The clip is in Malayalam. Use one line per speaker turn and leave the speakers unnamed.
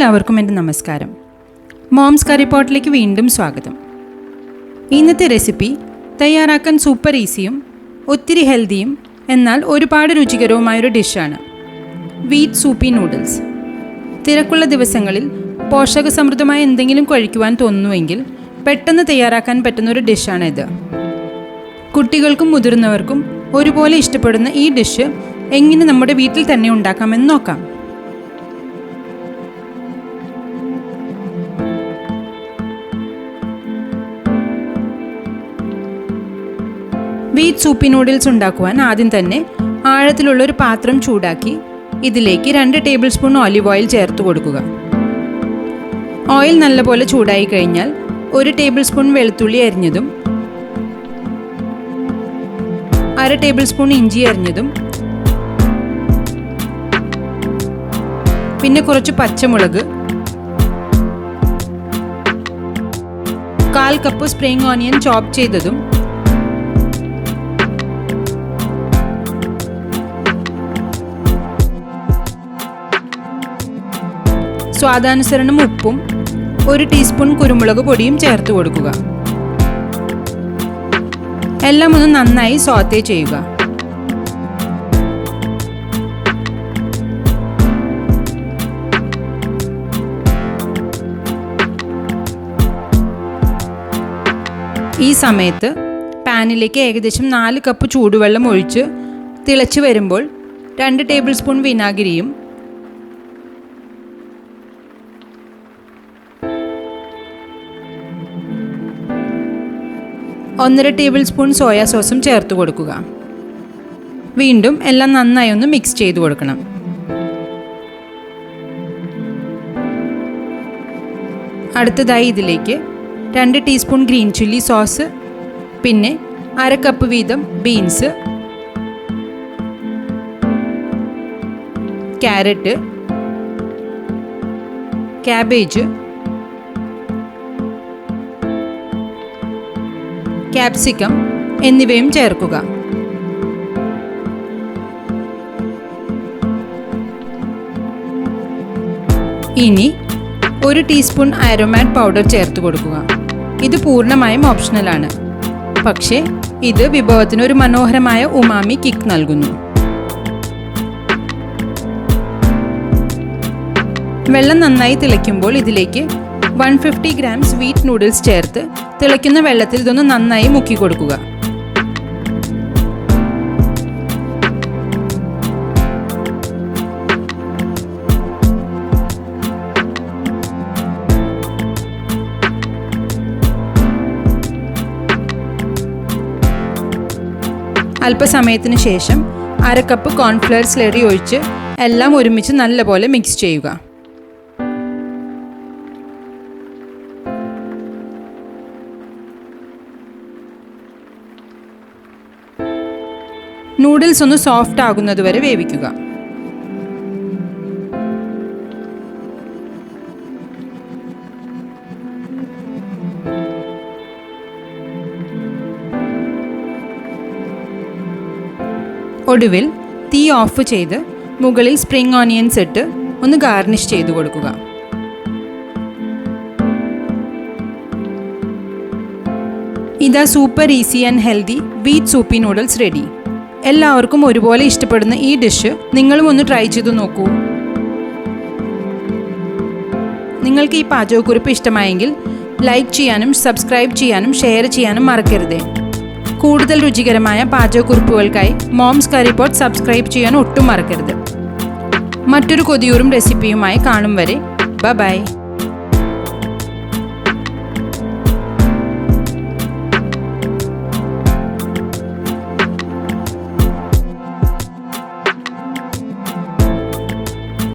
എല്ലാവർക്കും എന്റെ നമസ്കാരം. മോംസ് കറി പോട്ടിലേക്ക് വീണ്ടും സ്വാഗതം. ഇന്നത്തെ റെസിപ്പി തയ്യാറാക്കാൻ സൂപ്പർ ഈസിയും ഒത്തിരി ഹെൽത്തിയും എന്നാൽ ഒരുപാട് രുചികരവുമായൊരു ഡിഷാണ് വീറ്റ് സൂപ്പി നൂഡിൽസ് തിരക്കുള്ള ദിവസങ്ങളിൽ പോഷകസമൃദ്ധമായ എന്തെങ്കിലും കഴിക്കുവാൻ തോന്നുന്നുവെങ്കിൽ പെട്ടെന്ന് തയ്യാറാക്കാൻ പറ്റുന്ന ഒരു ഡിഷാണിത് കുട്ടികൾക്കും മുതിർന്നവർക്കും ഒരുപോലെ ഇഷ്ടപ്പെടുന്ന ഈ ഡിഷ് എങ്ങനെ നമ്മുടെ വീട്ടിൽ തന്നെ ഉണ്ടാക്കാമെന്ന് നോക്കാം. വീറ്റ് സൂപ്പി നൂഡിൽസ് ഉണ്ടാക്കുവാൻ ആദ്യം തന്നെ ആഴത്തിലുള്ള ഒരു പാത്രം ചൂടാക്കി ഇതിലേക്ക് രണ്ട് ടേബിൾ സ്പൂൺ ഓലിവ് ഓയിൽ ചേർത്ത് കൊടുക്കുക. ഓയിൽ നല്ലപോലെ ചൂടായി കഴിഞ്ഞാൽ ഒരു ടേബിൾ സ്പൂൺ വെളുത്തുള്ളി അരിഞ്ഞതും അര ടേബിൾ സ്പൂൺ ഇഞ്ചി അരിഞ്ഞതും പിന്നെ കുറച്ച് പച്ചമുളക് കാൽ കപ്പ് സ്പ്രിംഗ് ഓണിയൻ ചോപ്പ് ചെയ്തതും സ്വാദാനുസരണം ഉപ്പും ഒരു ടീസ്പൂൺ കുരുമുളക് പൊടിയും ചേർത്ത് കൊടുക്കുക. എല്ലാം ഒന്ന് നന്നായി സോത്തേ ചെയ്യുക. ഈ സമയത്ത് പാനിലേക്ക് ഏകദേശം നാല് കപ്പ് ചൂടുവെള്ളം ഒഴിച്ച് തിളച്ച് വരുമ്പോൾ രണ്ട് ടേബിൾ സ്പൂൺ വിനാഗിരിയും ഒന്നര ടേബിൾ സ്പൂൺ സോയാ സോസും ചേർത്ത് കൊടുക്കുക. വീണ്ടും എല്ലാം നന്നായി ഒന്ന് മിക്സ് ചെയ്ത് കൊടുക്കണം. അടുത്തതായി ഇതിലേക്ക് രണ്ട് ടീസ്പൂൺ ഗ്രീൻ ചില്ലി സോസ് പിന്നെ അര കപ്പ് വീതം ബീൻസ് ക്യാരറ്റ് ക്യാബേജ് ക്യാപ്സിക്കം എന്നിവയും ചേർക്കുക. ഇനി ഒരു ടീസ്പൂൺ ആരോമാറ്റ് പൗഡർ ചേർത്ത് കൊടുക്കുക. ഇത് പൂർണമായും ഓപ്ഷണലാണ് പക്ഷേ ഇത് വിഭവത്തിന് ഒരു മനോഹരമായ ഉമാമി കിക്ക് നൽകുന്നു. വെള്ളം നന്നായി തിളയ്ക്കുമ്പോൾ ഇതിലേക്ക് one fifty gram sweet noodles ചേർത്ത് തിളയ്ക്കുന്ന വെള്ളത്തിൽ ഇതൊന്ന് നന്നായി മുക്കി കൊടുക്കുക. അല്പസമയത്തിന് ശേഷം അര കപ്പ് കോൺഫ്ലവർ സ്ലറി ഒഴിച്ച് എല്ലാം ഒരുമിച്ച് നല്ലപോലെ മിക്സ് ചെയ്യുക. നൂഡിൽസ് ഒന്ന് സോഫ്റ്റ് ആകുന്നത് വരെ വേവിക്കുക. ഒടുവിൽ തീ ഓഫ് ചെയ്ത് മുകളിൽ സ്പ്രിംഗ് ഓണിയൻസ് ഇട്ട് ഒന്ന് ഗാർണിഷ് ചെയ്ത് കൊടുക്കുക. ഇതാ super easy and healthy wheat soupy noodles ready എല്ലാവർക്കും ഒരുപോലെ ഇഷ്ടപ്പെടുന്ന ഈ ഡിഷ് നിങ്ങളും ഒന്ന് ട്രൈ ചെയ്ത് നോക്കൂ. നിങ്ങൾക്ക് ഈ പാചകക്കുറിപ്പ് ഇഷ്ടമായെങ്കിൽ ലൈക്ക് ചെയ്യാനും സബ്സ്ക്രൈബ് ചെയ്യാനും ഷെയർ ചെയ്യാനും മറക്കരുത്. കൂടുതൽ രുചികരമായ പാചകക്കുറിപ്പുകൾക്കായി മോംസ് കറി പോട്ട് സബ്സ്ക്രൈബ് ചെയ്യാൻ ഒട്ടും മറക്കരുത്. മറ്റൊരു കൊതിയൂറും റെസിപ്പിയുമായി കാണും വരെ. ബ ബൈ.